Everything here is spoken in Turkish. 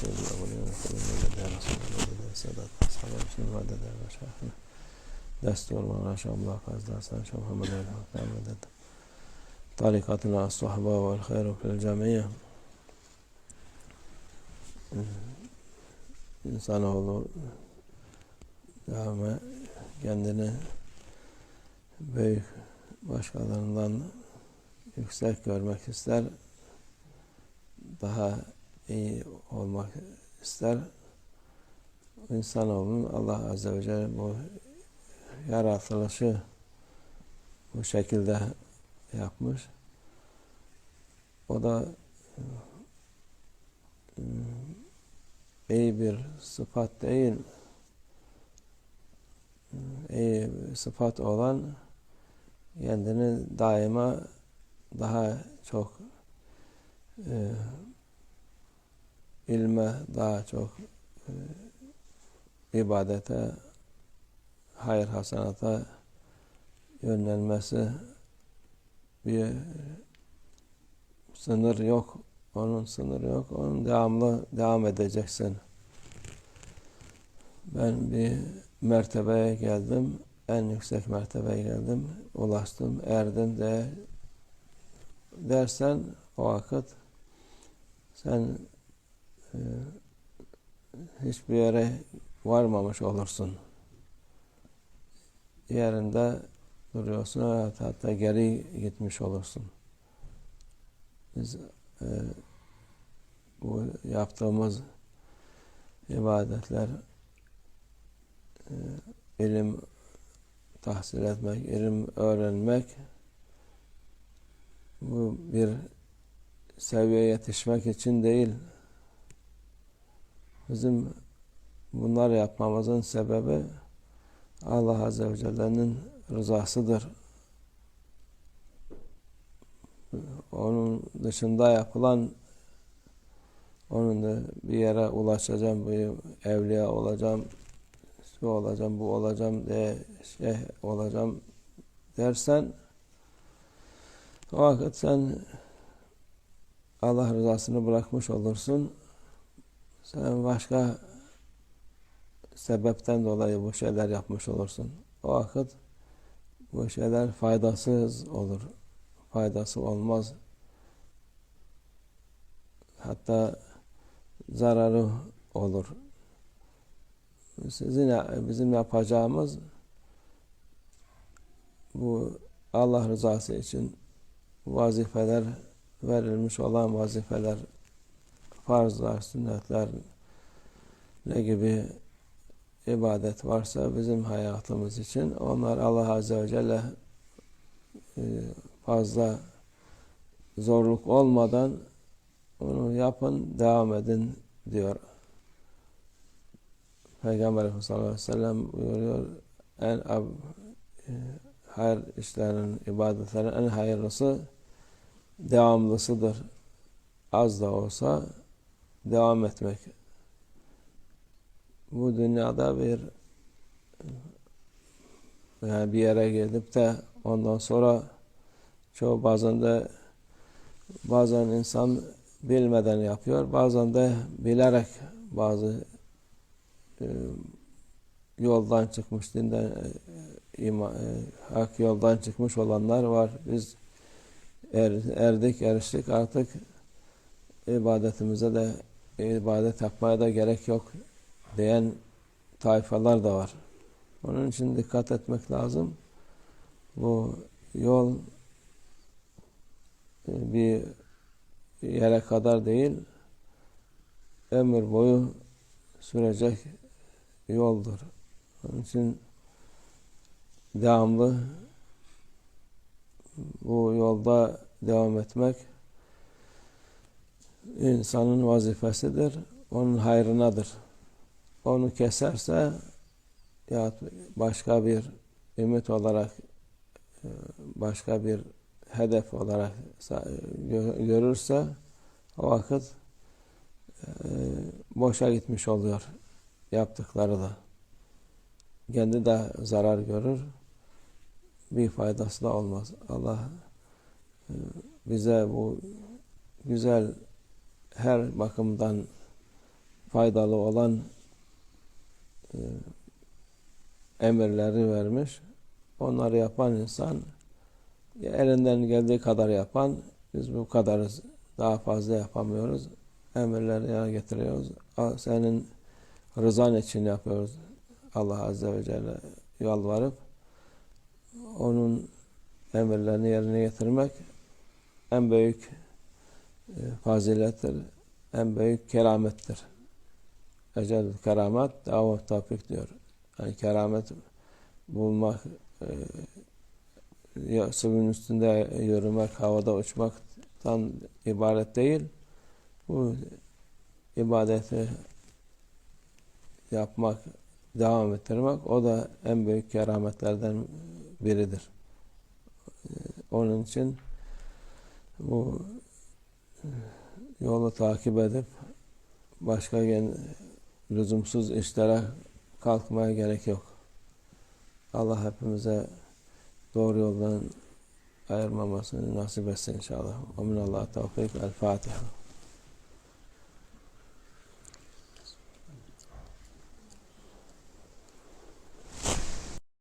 سيد الأولين والآخرين وجد رسول الله سادات أصحاب الحسن وعدد مشايخنا دستور مولانا شيخ عبد الله فاز حسن شيخ محمد بن الحسن مدد طريقتنا الصحبة والخير في الجميع İnsanoğlu daima kendini büyük başkalarından yüksek görmek ister. Daha iyi olmak ister. İnsanoğlunun Allah Azze ve Celle bu yaratılışı bu şekilde yapmış. O da e, iyi bir sıfat değil, iyi sıfat olan kendini daima daha çok e, ilme, daha çok e, ibadete, hayır hasanata yönelmesi bir sınır yok. Onun sınırı yok. Onun devamlı devam edeceksin. Ben bir mertebeye geldim. En yüksek mertebeye geldim. Ulaştım, erdim de dersen o vakit sen hiçbir yere varmamış olursun. Yerinde duruyorsun, hatta geri gitmiş olursun. Biz e, bu yaptığımız ibadetler e, ilim tahsil etmek, ilim öğrenmek bu bir seviyeye yetişmek için değil. Bizim bunlar yapmamızın sebebi Allah Azze ve Celle'nin rızasıdır. Onun dışında yapılan onun da bir yere ulaşacağım, bir evliya olacağım, şu olacağım, bu olacağım diye şey olacağım dersen o vakit sen Allah rızasını bırakmış olursun. Sen başka sebepten dolayı bu şeyler yapmış olursun. O vakit bu şeyler faydasız olur. Faydası olmaz. Hatta zararı olur. Sizin bizim yapacağımız bu Allah rızası için vazifeler verilmiş olan vazifeler, farzlar, sünnetler ne gibi ibadet varsa bizim hayatımız için onlar Allah Azze ve Celle e, fazla zorluk olmadan onu yapın, devam edin diyor. Peygamber Efendimiz sallallahu aleyhi ve sellem buyuruyor en ab, e, hayır işlerin, ibadetlerin en hayırlısı devamlısıdır. Az da olsa devam etmek. Bu dünyada bir yani bir yere gidip de ondan sonra çoğu bazen de bazen insan bilmeden yapıyor. Bazen de bilerek bazı e, yoldan çıkmış, dinden e, ima, e, hak yoldan çıkmış olanlar var. Biz er, erdik, eriştik artık ibadetimize de ibadet yapmaya da gerek yok diyen tayfalar da var. Onun için dikkat etmek lazım. Bu yol e, bir yere kadar değil, ömür boyu sürecek yoldur. Onun için devamlı bu yolda devam etmek insanın vazifesidir. Onun hayrınadır. Onu keserse ya başka bir ümit olarak başka bir hedef olarak görürse o vakit e, boşa gitmiş oluyor yaptıkları da. Kendi de zarar görür. Bir faydası da olmaz. Allah e, bize bu güzel her bakımdan faydalı olan e, emirleri vermiş. Onları yapan insan elinden geldiği kadar yapan biz bu kadarız daha fazla yapamıyoruz. Emirleri yana getiriyoruz. Senin rızan için yapıyoruz. Allah Azze ve Celle yalvarıp onun emirlerini yerine getirmek en büyük fazilettir, en büyük keramettir. Ecel keramet, davet tavfik diyor. Yani keramet bulmak, e, suyun üstünde yürümek, havada uçmaktan ibaret değil. Bu ibadeti yapmak, devam ettirmek o da en büyük kerametlerden biridir. Ee, Onun için bu yolu takip edip başka lüzumsuz işlere kalkmaya gerek yok. Allah hepimize doğru yoldan ayırmamasını nasip etsin inşallah. Amin Allah tevfik. El Fatiha.